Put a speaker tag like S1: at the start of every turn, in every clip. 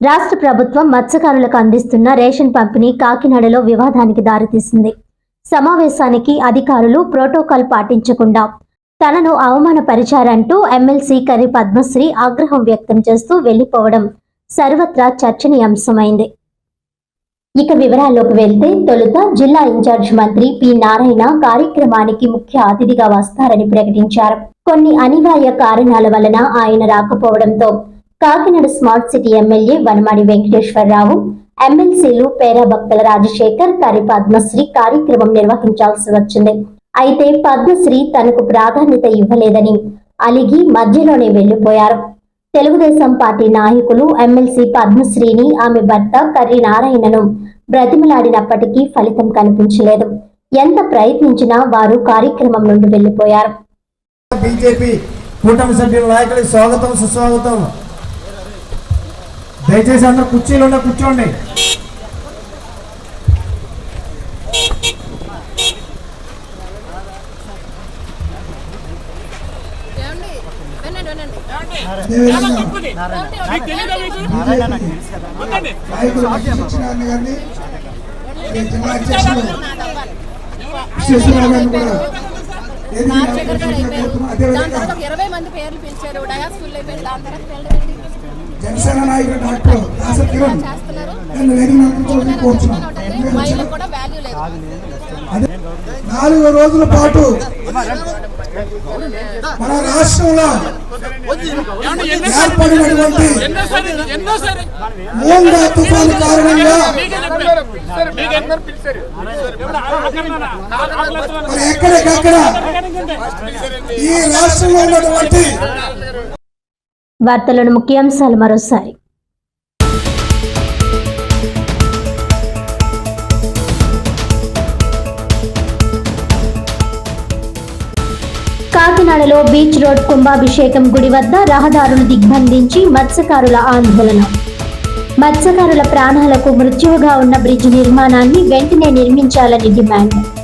S1: రాష్ట్ర ప్రభుత్వం మత్స్యకారులకు అందిస్తున్న రేషన్ పంపిణీ కాకినాడలో వివాదానికి దారితీసింది. సమావేశానికి అధికారులు ప్రోటోకాల్ పాటించకుండా తనను అవమానపరిచారంటూ ఎమ్మెల్సీ కరి పద్మశ్రీ ఆగ్రహం వ్యక్తం చేస్తూ వెళ్ళిపోవడం సర్వత్రా చర్చనీయాంశమైంది. ఇక వివరాల్లోకి వెళ్తే తొలుత జిల్లా ఇన్ఛార్జ్ మంత్రి పి నారాయణ కార్యక్రమానికి ముఖ్య అతిథిగా వస్తారని ప్రకటించారు. కొన్ని అనివార్య కారణాల వలన ఆయన రాకపోవడంతో Kakinada smart city MLA Vanamadi Venkateswararao ఎమ్మెల్సీలు పేరా భక్తుల రాజశేఖర్ కరి పద్మశ్రీ కార్యక్రమం నిర్వహించాల్సి వచ్చింది. అయితే పద్మశ్రీ తనకు ప్రాధాన్యత ఇవ్వలేదని అలిగి మధ్యలోనే వెళ్ళిపోయారు తెలుగుదేశం పార్టీ నాయకులు ఎమ్మెల్సీ పద్మశ్రీని ఆమె భర్త కర్రి నారాయణను బ్రతిమలాడినప్పటికీ ఫలితం కనిపించలేదు. ఎంత ప్రయత్నించినా వారు కార్యక్రమం నుండి వెళ్ళిపోయారు
S2: బీజేపీ కూటమి సభ్యుల నాయకులు స్వాగతం సుస్వాగతం. దయచేసి అందరూ కుర్చీలో ఉన్న కూర్చోండి.
S3: అదేవిధంగా
S4: ఇరవై మంది పేర్లు పిలిచారు. డయాస్ ఫుల్ అయిపోయింది. దాని తర్వాత వెళ్ళండి
S3: జనసేన నాయకుడు డాక్టర్ దాస కిరణ్ నన్ను వేదిక నడిపించడానికి అదే నాలుగు రోజుల పాటు మన రాష్ట్రంలో ఏర్పడినటువంటి మూంగా తుఫాను కారణంగా. మరి ఎక్కడికక్కడ ఈ రాష్ట్రంలో ఉన్నటువంటి
S1: వార్తలను ముఖ్యాంశాలు మరోసారి. కాకినాడలో బీచ్ రోడ్ కుంభాభిషేకం గుడి వద్ద రహదారులు దిగ్బంధించి మత్స్యకారుల ఆందోళన. మత్స్యకారుల ప్రాణాలకు మృత్యువుగా ఉన్న బ్రిడ్జ్ నిర్మాణాన్ని వెంటనే నిర్మించాలని డిమాండ్.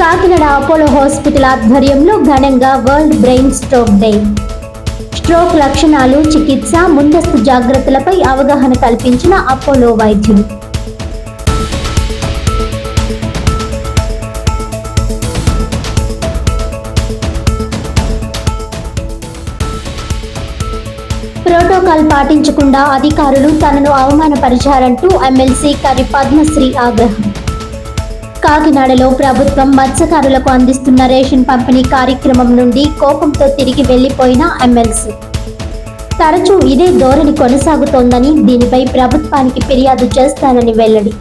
S1: కాకినాడ అపోలో హాస్పిటల్ ఆధ్వర్యంలో ఘనంగా world brain stroke day stroke లక్షణాలు చికిత్స ముందస్తు జాగ్రత్తలపై అవగాహన కల్పించిన అపోలో వైద్యులు. ప్రోటోకాల్ పాటించకుండా అధికారులు తనను అవమానపరిచారంటూ ఎమ్మెల్సీ కరి పద్మశ్రీ ఆగ్రహం. కాకినాడలో ప్రభుత్వం మత్స్యకారులకు అందిస్తున్న రేషన్ పంపిణీ కార్యక్రమం నుండి కోపంతో తిరిగి వెళ్ళిపోయిన ఎమ్మెల్సీ. తరచూ ఇదే ధోరణి కొనసాగుతోందని దీనిపై ప్రభుత్వానికి ఫిర్యాదు చేస్తానని వెల్లడి.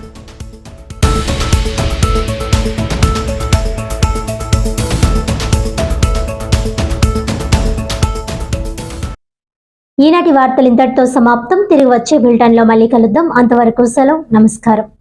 S1: ఈనాటి వార్తలు ఇంతటితో సమాప్తం. తిరిగి వచ్చే బులెటిన్లో మళ్ళీ కలుద్దాం. అంతవరకు సెలవు. నమస్కారం.